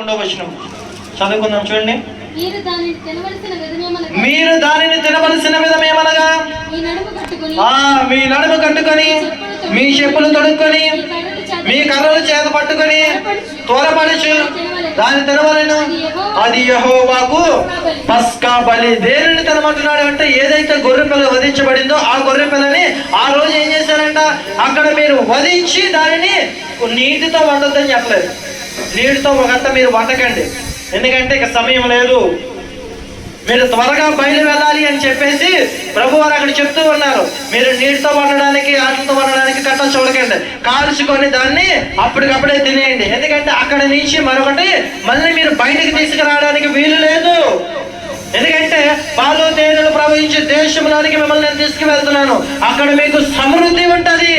పదకొండవ వచనం. చదువుకుందాం చూడండి. మీరు దానిని తినవలసిన విధమేమనగా మీ నడుము కట్టుకొని ఆ మీ నడుము కట్టుకొని మీ చెప్పులు తొడుక్కొని మీ కర్రలు చేత మీ కర్రలు చేత పట్టుకొని త్వరపడుచు. దాన్ని తినవలను. అది యహోవాకు పస్కా బలి. దేనిని తినమంటున్నాడు అంటే ఏదైతే గొర్రె పిల్ల వధించబడిందో ఆ గొర్రె పిల్లని ఆ రోజు ఏం చేశారంట? అక్కడ మీరు వధించి దానిని నీటితో వండొద్దని చెప్పలేదు. నీటితో ఒకంత మీరు వండకండి ఎందుకంటే ఇక సమయం లేదు. మీరు త్వరగా బయలు వెళ్ళాలి అని చెప్పేసి ప్రభు వారు అక్కడ చెప్తూ ఉన్నారు. మీరు నీటితో వండడానికి ఆటలతో వండడానికి కట్ట చూడకండి. కాల్చుకొని దాన్ని అప్పటికప్పుడే తినేయండి. ఎందుకంటే అక్కడ నుంచి మరొకటి మళ్ళీ మీరు బయటికి తీసుకురావడానికి వీలు లేదు. ఎందుకంటే పాలు తేనెలు ప్రవహించే దేశంలోనికి మిమ్మల్ని నేను తీసుకువెళ్తున్నాను. అక్కడ మీకు సమృద్ధి ఉంటుంది.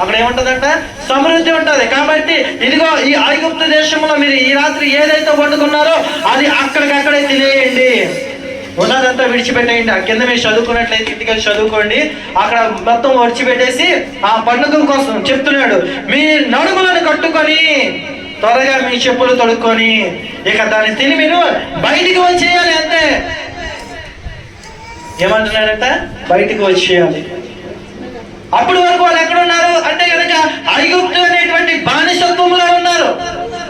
అక్కడ ఏముంటుందంట సమృద్ధి ఉంటుంది. కాబట్టి ఇదిగో ఈ ఐగుప్త దేశంలో మీరు ఈ రాత్రి ఏదైతే వండుకున్నారో అది అక్కడికక్కడే తినేయండి. ఉన్నదంతా విడిచిపెట్టేయండి. ఆ కింద మీరు చదువుకున్నట్లయితే ఇంటికి వెళ్ళి చదువుకోండి. అక్కడ మొత్తం విడిచిపెట్టేసి ఆ పండుగ కోసం చెప్తున్నాడు. మీ నడుములను కట్టుకొని త్వరగా మీ చెప్పులు తొడుక్కొని ఇక దాన్ని తిని మీరు బయటికి వచ్చేయాలి అంతే. ఏమంటున్నాడంట బయటికి వచ్చేయాలి. అప్పటి వరకు వాళ్ళు ఎక్కడ ఉన్నారు అంటే కనుక ఐగుప్తు అనేటువంటి బానిసత్వంలో ఉన్నారు.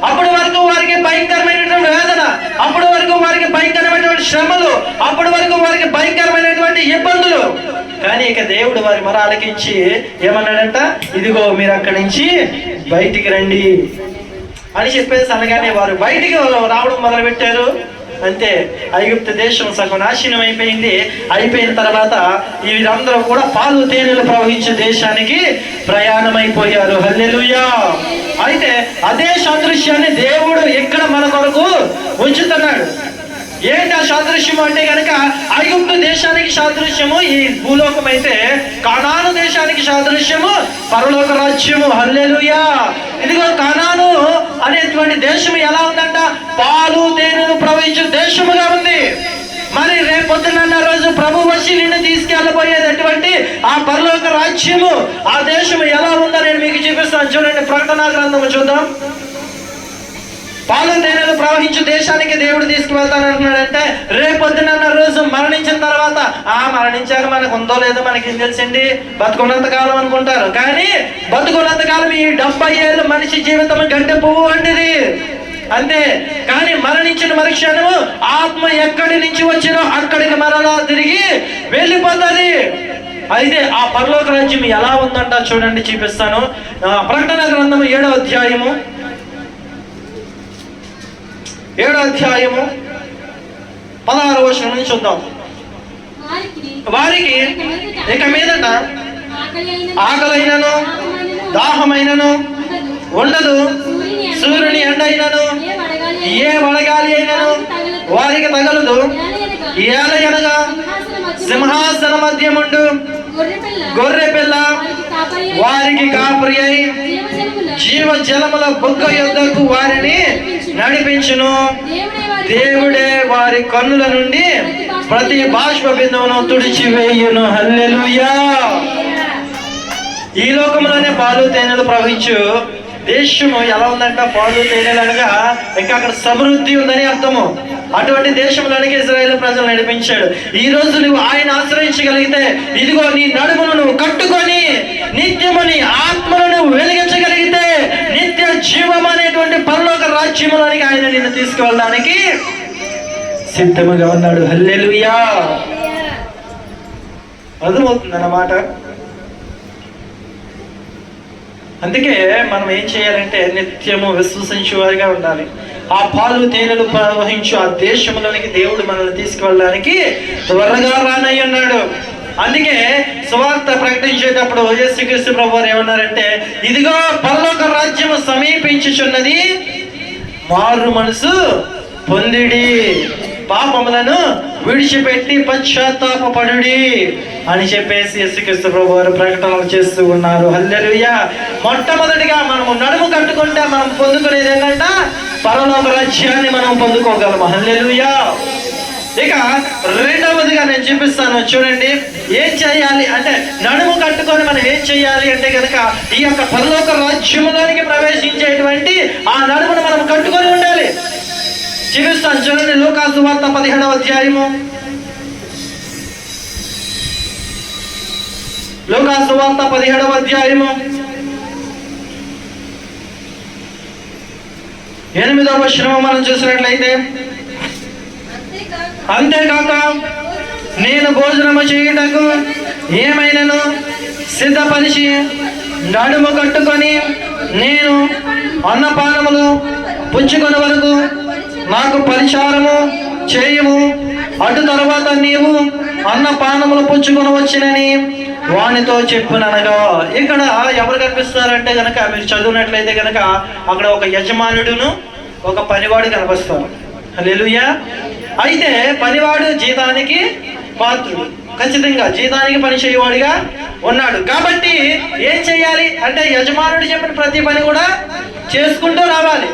అప్పటి వరకు వారికి భయంకరమైనటువంటి వేదన. అప్పటి వరకు వారికి భయంకరమైనటువంటి శ్రమలు. అప్పటి వరకు వారికి భయంకరమైనటువంటి ఇబ్బందులు. కానీ ఇక దేవుడు వారి మొర ఆలకించి ఏమన్నాడంట? ఇదిగో మీరు అక్కడి నుంచి బయటికి రండి అని చెప్పేసి అనగానే వారు బయటికి రావడం మొదలు పెట్టారు అంతే. ఐగుప్త దేశం సగం నాశనం అయిపోయింది. అయిపోయిన తర్వాత వీరందరూ కూడా పాలు తేనెలు ప్రవహించే దేశానికి ప్రయాణం అయిపోయారు అయితే అదే సాదృశ్యాన్ని దేవుడు ఎక్కడ మన కొరకు ఉంచుతున్నాడు? ఏంటి ఆ సాదృశ్యం అంటే కనుక ఐగుప్తు దేశానికి సాదృశ్యము ఈ భూలోకం అయితే కానాను దేశానికి సాదృశ్యము పరలోక రాజ్యము. హల్లెలుయా. ఇదిగో కానా ఉన్నటువంటి దేశం ఎలా ఉందంట? పాలు తేనెలు ప్రవహించే దేశముగా ఉంది. మరి రేపొద్దునన్న రోజు ప్రభు వచ్చి నిన్ను తీసుకెళ్ళబోయేటటువంటి ఆ పరలోక రాజ్యము ఆ దేశము ఎలా ఉందో నేను మీకు చూపిస్తాను. చూడండి ప్రకటన గ్రంథము చూద్దాం. పాలు తేనెలు ప్రవహించు దేశానికి దేవుడు తీసుకువెళ్తానంటున్నాడంటే రేపొద్దునన్న రోజు మరణించిన తర్వాత ఆ మరణించాక మనకు ఉందో లేదో మనకి ఏం తెలిసింది? బతుకున్నంత కాలం అనుకుంటారు. కానీ బతుకున్నంత కాలం ఈ డెబ్బై ఏళ్ళు మనిషి జీవితం గంటె పువ్వు వంటిది. అంతే. కానీ మరణించిన మరుక్షణము ఆత్మ ఎక్కడి నుంచి వచ్చినో అక్కడికి మరలా తిరిగి వెళ్ళిపోతుంది. అయితే ఆ పరలోక రాజ్యం ఎలా ఉందంట చూడండి చూపిస్తాను. ప్రకటన గ్రంథము ఏడో అధ్యాయము. ఏడో అధ్యాయము పదహారు వర్షం నుంచి చూద్దాం. వారికి ఇక మీదట ఆకలైనను దాహమైనను ఉండదు. సూర్యుని ఎండైనను ఏ వడగాలి అయినను వారికి తగలదు. ఏల ఎనగా సింహాసన మధ్యముండు గొర్రెపిల్ల గొర్రె పిల్ల వారికి కాపరి అయి జీవ జలముల బుగ్గ యొద్దకు వారిని నడిపించును. దేవుడే వారి కన్నుల నుండి ప్రతి బాష్ప బిందువును తుడిచివేయును. హల్లెలుయా. ఈ లోకంలోనే పాలు తేనెలు ప్రవహించు. దేశము ఎలా ఉందంట? పాలు తేనెలు అనగా ఇంకా అక్కడ సమృద్ధి ఉందని అర్థము. అటువంటి దేశంలోనికి ఇజ్రాయేల్ ప్రజలు నడిపించాడు. ఈ రోజు నువ్వు ఆయన ఆశ్రయించగలిగితే ఇదిగో నీ నడుమును నువ్వు కట్టుకొని నిత్యముని ఆత్మను నువ్వు వెలిగించగలిగితే నిత్య జీవం అనేటువంటి పరలోక రాజ్యములోనికి ఆయన నిన్ను తీసుకువెళ్ళడానికి సిద్ధముగా ఉన్నాడు. హల్లెలుయా. అర్థమవుతుంది అన్నమాట అందుకే మనం ఏం చేయాలంటే నిత్యము విశ్వసించేవారిగా ఉండాలి. ఆ పాలు తేనెలు ప్రవహించు ఆ దేశంలోనికి దేవుడు మనల్ని తీసుకువెళ్ళడానికి త్వరగా రానయ్య ఉన్నాడు. అందుకే సువార్త ప్రకటించేటప్పుడు యేసుక్రీస్తు ప్రభు వారు ఏమన్నారంటే ఇదిగో పరలోక రాజ్యము సమీపించుచున్నది మారు మనసు పొందిడి పాపములను విడిచిపెట్టి పశ్చాత్తాపడుడి అని చెప్పేసి యేసుక్రీస్తు ప్రభు వారు ప్రకటనలు చేస్తూ ఉన్నారు. హల్లెలుయ్య మొట్టమొదటిగా మనము నడుము కట్టుకుంటే మనం పొందుకునేది ఏంటంటే పరలోక రాజ్యాన్ని మనం పొందుకోగలం హల్లెలూయా. ఇక రెండవదిగా నేను చూపిస్తాను చూడండి. ఏం చేయాలి అంటే నడుము కట్టుకొని మనం ఏం చేయాలి అంటే కనుక ఈ యొక్క పరలోక రాజ్యంలోనికి ప్రవేశించేటువంటి ఆ నడుమును మనం కట్టుకొని ఉండాలి. చూపిస్తాను చూడండి. లోకాసు వార్త పదిహేడవ అధ్యాయము. లోకాసు వార్త పదిహేడవ అధ్యాయము. ఎనిమిదవ శ్రమ మనం చూసినట్లయితే అంతేకాక నేను భోజనము చేయుటకు ఏమైనాను సిద్ధపరిచి నడుము కట్టుకొని నేను అన్నపానములు పుచ్చుకొని వరకు నాకు పరిచారము చేయము. అటు తర్వాత నీవు అన్నపానములు పుచ్చుకొని వచ్చినని వానితో చెప్పుననగా ఇక్కడ ఎవరు కనిపిస్తారంటే కనుక మీరు చదివినట్లయితే కనుక అక్కడ ఒక యజమానుడును ఒక పనివాడు కనిపిస్తారు హల్లెలూయా. అయితే పనివాడు జీతానికి పాత్రుడు. ఖచ్చితంగా జీతానికి పని చేయవాడిగా ఉన్నాడు. కాబట్టి ఏం చేయాలి? అంటే యజమానుడు చెప్పిన ప్రతి పని కూడా చేసుకుంటూ రావాలి.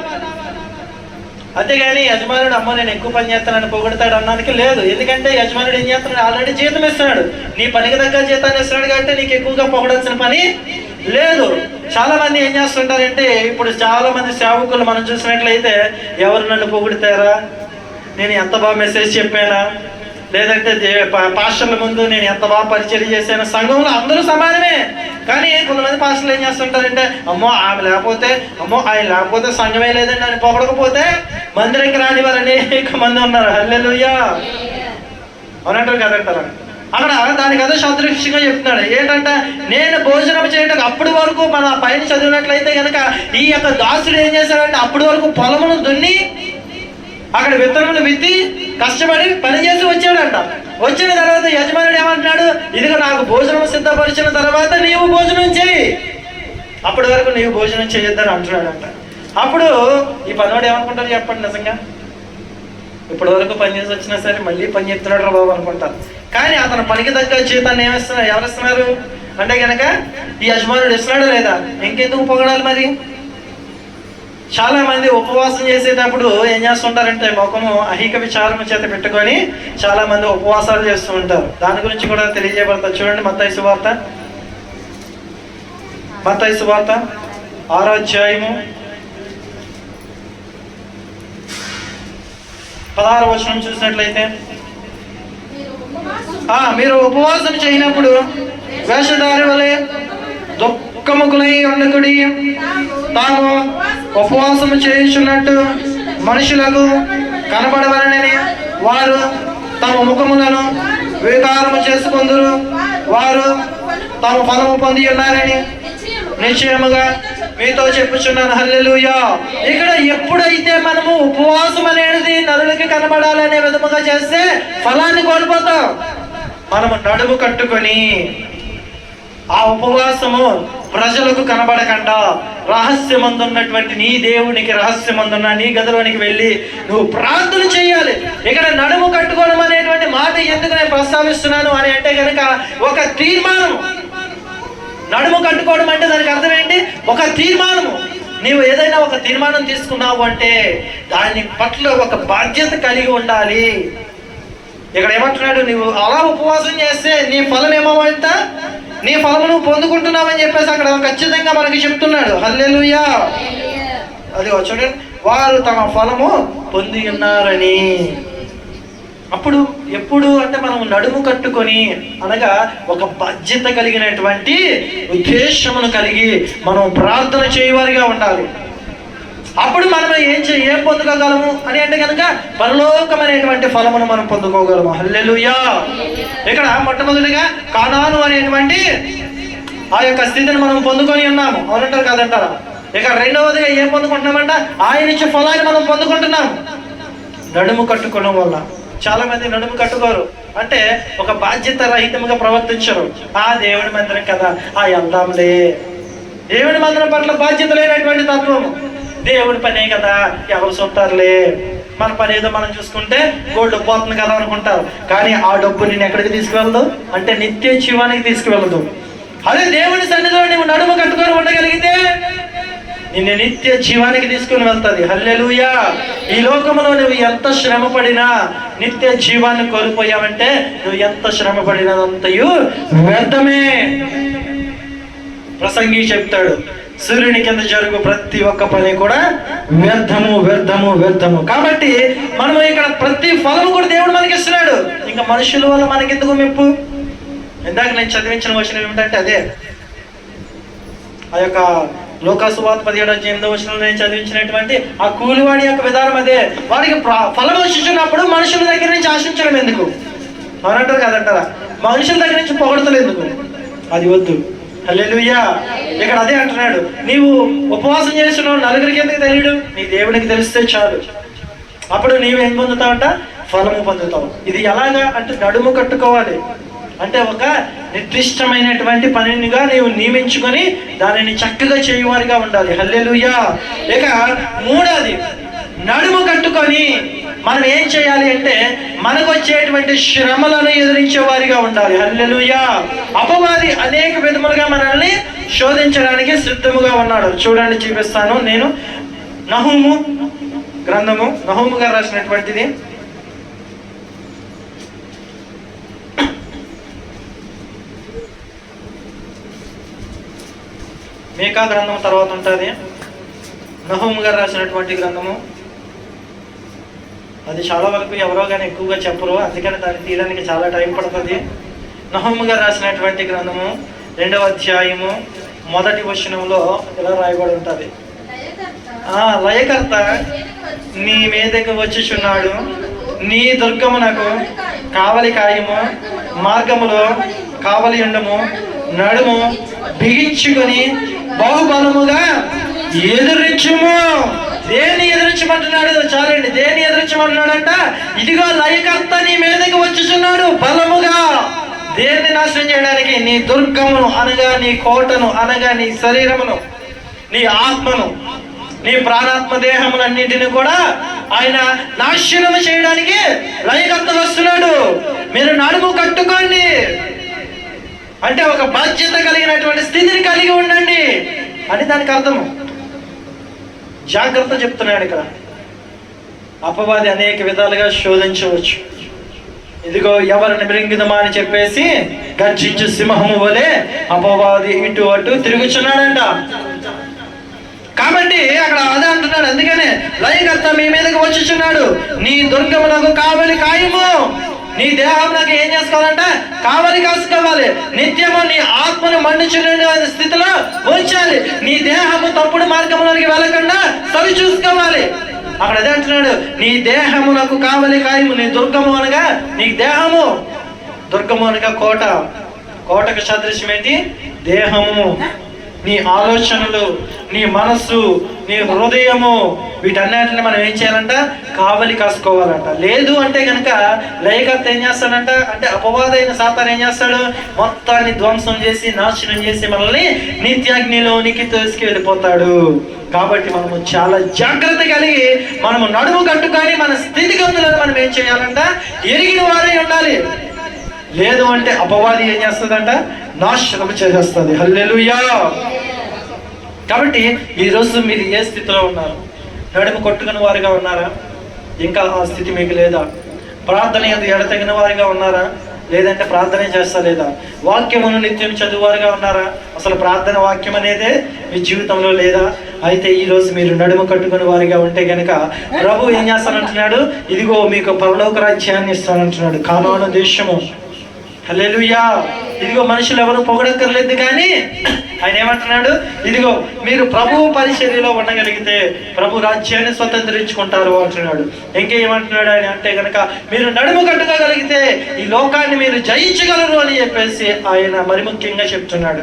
అంతేగాని యజమానుడు అమ్మ నేను ఎక్కువ పని చేస్తానని పొగుడతాడు అన్నానికి లేదు. ఎందుకంటే యజమానుడు ఏం చేస్తున్నాడు? ఆల్రెడీ జీతం ఇస్తున్నాడు. నీ పనికి తగ్గ జీతాన్ని ఇస్తున్నాడు కాబట్టి నీకు ఎక్కువగా పొగడాల్సిన పని లేదు. చాలా మంది ఏం చేస్తుంటారంటే ఇప్పుడు చాలా మంది సేవకులు మనం చూసినట్లయితే ఎవరు నన్ను పొగుడతారా? నేను ఎంత బాగా మెసేజ్ చెప్పానా? లేదంటే పాస్టర్ల ముందు నేను ఎంత బాగా పరిచయం చేశాను సంఘంలో అందరూ సమానమే. కానీ కొంతమంది పాస్టర్లు ఏం చేస్తుంటారంటే అమ్మో ఆమె లేకపోతే అమ్మో ఆయన లేకపోతే సంఘమే లేదండి అని పొగడకపోతే మందిరంకి రాని వారు అనేక మంది ఉన్నారు. హల్లెలూయా. అవునంటారు కదంటారా. అక్కడ దానికి అదే సదృశ్యంగా చెప్తున్నాడు. ఏంటంటే నేను భోజనం చేయడం అప్పటి వరకు మన పైన చదివినట్లయితే కనుక ఈ యొక్క దాసుడు ఏం చేశాడంటే అప్పటి వరకు పొలమును దున్ని అక్కడ విత్తనములు విత్తి కష్టపడి పనిచేసి వచ్చాడంట. వచ్చిన తర్వాత యజమానుడు ఏమంటున్నాడు? ఇదిగో నాకు భోజనం సిద్ధపరిచిన తర్వాత నీవు భోజనం చేయి అప్పటి వరకు నీవు భోజనం చేయొద్దని అంటున్నాడంట. అప్పుడు ఈ పనివాడు ఏమనుకుంటారు చెప్పండి నిజంగా? ఇప్పటి వరకు పని చేసి వచ్చినా సరే మళ్ళీ పని చెప్తున్నాడు రా బాబు అనుకుంటారు కానీ అతను పనికి తగ్గ జీతాన్ని ఏమిస్తున్నారు ఎవరు ఇస్తున్నారు? అంటే కనుక ఈ యజమానుడు ఇస్తున్నాడు లేదా? ఇంకెందుకు పొగడాలి మరి? చాలా మంది ఉపవాసం చేసేటప్పుడు ఏం చేస్తుంటారంటే ముఖము అహిక విచారము చేత పెట్టుకొని చాలా మంది ఉపవాసాలు చేస్తూ ఉంటారు. దాని గురించి కూడా తెలియజేయబడతారు చూడండి మత్తయి సువార్త. మత్తయి సువార్త. ఆరో అధ్యాయము పదహారు వచనం చూసినట్లయితే. ఆ, మీరు ఉపవాసం చేయనప్పుడు వేషధారి వలె దుఃఖముకులై ఉండకుడి. తాము ఉపవాసం చేయించున్నట్టు మనుషులకు కనబడవలనని వారు తమ ముఖములను వికారము చేసుకుందరు. వారు తమ ఫలము పొంది ఉన్నారని నిశ్చయముగా మీతో చెప్పుచున్నాను. హల్లెలుయా. ఇక్కడ ఎప్పుడైతే మనము ఉపవాసం అనేది నరులకి కనబడాలనే విధముగా చేస్తే ఫలాన్ని కోల్పోతాం. మనము నడుము కట్టుకొని ఆ ఉపవాసము ప్రజలకు కనబడకుండా రహస్యమందున్నటువంటి నీ దేవునికి రహస్యమందున్న నీ గదిలోనికి వెళ్ళి నువ్వు ప్రార్థన చేయాలి. ఇక్కడ నడుము కట్టుకోవడం అనేటువంటి మాట ఎందుకు నేను ప్రస్తావిస్తున్నాను అని అంటే కనుక ఒక తీర్మానం నడుము కట్టుకోవడం అంటే దానికి అర్థం ఏంటి? ఒక తీర్మానము. నీవు ఏదైనా ఒక తీర్మానం తీసుకున్నావు అంటే దాని పట్ల ఒక బాధ్యత కలిగి ఉండాలి. ఇక్కడ ఏమంటున్నాడు? నువ్వు అలా ఉపవాసం చేస్తే నీ ఫలం ఏమవంట నీ ఫలము నువ్వు పొందుకుంటున్నావని చెప్పేసి అక్కడ ఖచ్చితంగా మనకి చెప్తున్నాడు. హల్లెలూయా. అది చూడండి. వారు తమ ఫలము పొంది ఉన్నారని. అప్పుడు ఎప్పుడు అంటే మనం నడుము కట్టుకొని అనగా ఒక బాధ్యత కలిగినటువంటి ఉద్దేశమును కలిగి మనం ప్రార్థన చేయవారిగా ఉండాలి. అప్పుడు మనం ఏం చే ఏం పొందుకోగలము అని అంటే కనుక పరలోకమైనటువంటి ఫలమును మనం పొందుకోగలము. హల్లెలుయా. ఇక్కడ మొట్టమొదటిగా కానాను అనేటువంటి ఆ యొక్క స్థితిని మనం పొందుకొని ఉన్నాము. అవునంటారు కాదంటారా? ఇక రెండవదిగా ఏం పొందుకుంటున్నామంట? ఆయన ఇచ్చే ఫలాన్ని మనం పొందుకుంటున్నాం. నడుము కట్టుకోవడం వల్ల. చాలా మంది నడుము కట్టుకోరు. అంటే ఒక బాధ్యత రహితంగా ప్రవర్తించరు. ఆ దేవుడి మందిరం కదా. ఆ వెళ్దాంలే దేవుడి మందిరం పట్ల బాధ్యత లేనటువంటి తత్వము. దేవుడి పనే కదా ఎవరు చూస్తారులే? మన పని ఏదో మనం చూసుకుంటే గోల్డ్ పోతుంది కదా అనుకుంటారు. కానీ ఆ డబ్బు నేను ఎక్కడికి తీసుకువెళ్ళదు అంటే నిత్య జీవానికి తీసుకువెళ్ళదు అదే దేవుడి సన్నిధిలో నువ్వు నడుము కట్టుకొని ఉండగలిగితే నిన్ను నిత్య జీవానికి తీసుకుని వెళ్తుంది. హల్లెలుయా. ఈ లోకంలో నువ్వు ఎంత శ్రమ పడినా నిత్య జీవాన్ని కోల్పోయావంటే నువ్వు ఎంత శ్రమ పడినదంతయు వ్యర్థమే. ప్రసంగి చెప్తాడు సూర్యుని కింద జరుగు ప్రతి ఒక్క పని కూడా వ్యర్థము వ్యర్థము వ్యర్థము. కాబట్టి మనము ఇక్కడ ప్రతి ఫలము కూడా దేవుడు మనకి ఇస్తున్నాడు. ఇంకా మనుషుల వల్ల మనకి ఎందుకు మెప్పు? ఇందాక నేను చదివించిన వచనం ఏమిటంటే అదే. ఆ యొక్క లోకాసువాత పదిహేడు ఎనిమిదో వచనంలో నేను చదివించినటువంటి ఆ కూలివాడి యొక్క విధానం అదే. వాడికి ఫలం వచ్చినప్పుడు మనుషుల దగ్గర నుంచి ఆశించడం ఎందుకు? అవునంటారు కదంటారా? మనుషుల దగ్గర నుంచి పొగడతలు ఎందుకు? అది వద్దు. హల్లెలూయా. ఇక్కడ అదే అంటున్నాడు. నీవు ఉపవాసం చేస్తున్నావు నలుగురికి ఎందుకు తెలియడు? నీ దేవుడికి తెలిస్తే చాలు. అప్పుడు నీవేం ఏం పొందుతావంట? ఫలము పొందుతావు. ఇది ఎలాగా? అంటే నడుము కట్టుకోవాలి. అంటే ఒక నిర్దిష్టమైనటువంటి పనినిగా నీవు నియమించుకొని దానిని చక్కగా చేయువారిగా ఉండాలి. హల్లెలుయ్యా ఇక మూడోది నడుము కట్టుకొని మనం ఏం చేయాలి అంటే మనకు వచ్చేటువంటి శ్రమలను ఎదిరించే వారిగా ఉండాలి. హల్లెలుయా. అపవాది అనేక విధములుగా మనల్ని శోధించడానికి సిద్ధముగా ఉన్నాడు. చూడండి చూపిస్తాను. నేను నహుము గ్రంథము నహుము గారు రాసినటువంటిది. మేకా గ్రంథం తర్వాత ఉంటుంది. నహోము గారు రాసినటువంటి గ్రంథము. అది చాలా వరకు ఎవరో కానీ ఎక్కువగా చెప్పరు. అందుకని దాన్ని తీయడానికి చాలా టైం పడుతుంది. నహూమ్ గారు రాసినటువంటి గ్రంథము రెండవ అధ్యాయము మొదటి వచనంలో ఇలా రాయబడి ఉంటుంది. ఆ లయకర్త నీ మీదకు వచ్చుచున్నాడు. నీ దుర్గమునకు కావలి కాయము మార్గములో కావలి ఉండము నడుము బిగించుకొని బహుబలముగా ఎదురించుము దేన్ని ఎదురించమంటున్నాడు చాలండి. దేన్ని ఎదురించమంటున్నాడంట ఇదిగో లయకర్త నీ మీదకి వచ్చుచున్నాడు బలముగా. దేన్ని నాశనం చేయడానికి నీ దుర్గమును అనగా నీ కోటను అనగా నీ శరీరమును నీ ఆత్మను నీ ప్రాణాత్మ దేహములన్నింటిని కూడా ఆయన నాశనం చేయడానికి లయకర్త వస్తున్నాడు. మీరు నడుము కట్టుకోండి. అంటే ఒక బాధ్యత కలిగినటువంటి స్థితిని కలిగి ఉండండి. అని దానికి అర్థము. జాగ్రత్త చెప్తున్నాడు ఇక్కడ. అపవాది అనేక విధాలుగా శోధించవచ్చు. ఇదిగో ఎవరిని మృంగిదమా అని చెప్పేసి గర్జించు సింహము వలె అపవాది ఇటు అటు తిరుగుచున్నాడంట. కాబట్టి అక్కడ అదే అంటున్నాడు. అందుకనే లయకర్త మీ మీదకి వచ్చుచున్నాడు. నీ దుర్గమునకు కావలి కాయము నీ దేహం నాకు ఏం చేసుకోవాలంట కావలి కాసుకోవాలి. నిత్యము నీ ఆత్మను మండుచున్న స్థితిలో ఉంచాలి. నీ దేహము తప్పుడు మార్గంలోకి వెళ్ళకుండా సరి చూసుకోవాలి అక్కడ అదే అంటున్నాడు నీ దేహమునకు కావలి కాయము నీ దుర్గము అనగా నీ దేహము. దుర్గము అనగా కోట. కోటకు సదృశ్యం ఏంటి దేహము. నీ ఆలోచనలు నీ మనస్సు నీ హృదయము వీటన్నిటిని మనం ఏం చేయాలంట? కావలి కాసుకోవాలంట. లేదు అంటే కనుక లయకర్త ఏం చేస్తాడంట? అంటే అపవాదైన సాతాన్ ఏం చేస్తాడు? మొత్తాన్ని ధ్వంసం చేసి నాశనం చేసి మనల్ని నిత్యాగ్నిలోనికి తీసుకెళ్ళిపోతాడు కాబట్టి మనము చాలా జాగ్రత్త కలిగి మనము నడుము కట్టుకొని మన స్థితిగతులను మనం ఏం చేయాలంట? ఎరిగిన వారే ఉండాలి. లేదు అంటే అపవాది ఏం చేస్తుందంట? నాశనం చేసేస్తుంది. హల్లెలుయా! కాబట్టి ఈ రోజు మీరు ఏ స్థితిలో ఉన్నారు? నడుము కొట్టుకుని వారిగా ఉన్నారా? ఇంకా ఆ స్థితి మీకు లేదా? ప్రార్థన ఎడతగిన వారిగా ఉన్నారా? లేదంటే ప్రార్థన చేస్తా లేదా వాక్యమును నిత్యం చదువువారుగా ఉన్నారా? అసలు ప్రార్థన వాక్యం అనేదే మీ జీవితంలో లేదా? అయితే ఈ రోజు మీరు నడుము కట్టుకుని వారిగా ఉంటే కనుక ప్రభు ఏం చేస్తానంటున్నాడు? ఇదిగో మీకు పరలోక రాజ్యాన్ని ఇస్తానంటున్నాడు. కానాను దేశము. హల్లెలూయా. ఇదిగో మనుషులు ఎవరు పొగడక్కర్లేదు కానీ ఆయన ఏమంటున్నాడు? ఇదిగో మీరు ప్రభు పరిచర్యలో ఉండగలిగితే ప్రభు రాజ్యాన్ని స్వతంత్రించుకుంటారు అంటున్నాడు. ఇంకేమంటున్నాడు ఆయన అంటే కనుక మీరు నడుము కట్టుకోగలిగితే ఈ లోకాన్ని మీరు జయించగలరు అని చెప్పేసి ఆయన మరి ముఖ్యంగా చెప్తున్నాడు.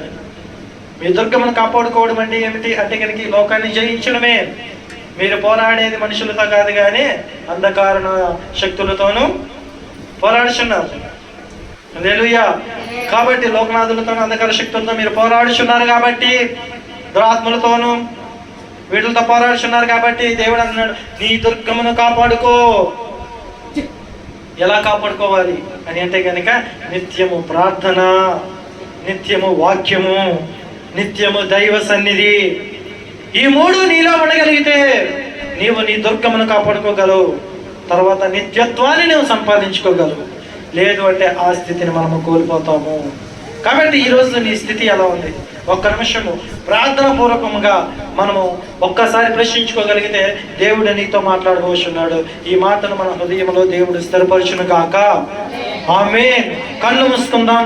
మీ దుర్గమును కాపాడుకోవడం అంటే ఏమిటి? అంటే కనుక ఈ లోకాన్ని జయించడమే. మీరు పోరాడేది మనుషులతో కాదు కానీ అంధకారణ శక్తులతోనూ పోరాడుచున్నారు. హల్లెలూయా. కాబట్టి లోకనాథులతో అంధకార శక్తులతో మీరు పోరాడుచున్నారు కాబట్టి దురాత్మలతోనూ వీటితో పోరాడుచున్నారు కాబట్టి దేవుడు అన్నాడు నీ దుర్గమును కాపాడుకో. ఎలా కాపాడుకోవాలి అని అంటే కనుక నిత్యము ప్రార్థన నిత్యము వాక్యము నిత్యము దైవ సన్నిధి. ఈ మూడు నీలో ఉండగలిగితే నీవు నీ దుర్గమును కాపాడుకోగలవు. తర్వాత నిత్యత్వాన్ని నువ్వు సంపాదించుకోగలవు. లేదు అంటే ఆ స్థితిని మనము కోల్పోతాము. కాబట్టి ఈరోజు నీ స్థితి ఎలా ఉంది? ఒక్క నిమిషము. ప్రార్థన పూర్వకముగా మనము ఒక్కసారి ప్రశ్నించుకోగలిగితే దేవుడు నీతో మాట్లాడబోతున్నాడు ఈ మాటను మన హృదయంలో దేవుడు స్థిరపరచును కాక ఆమె కళ్ళు మూసుకుందాం.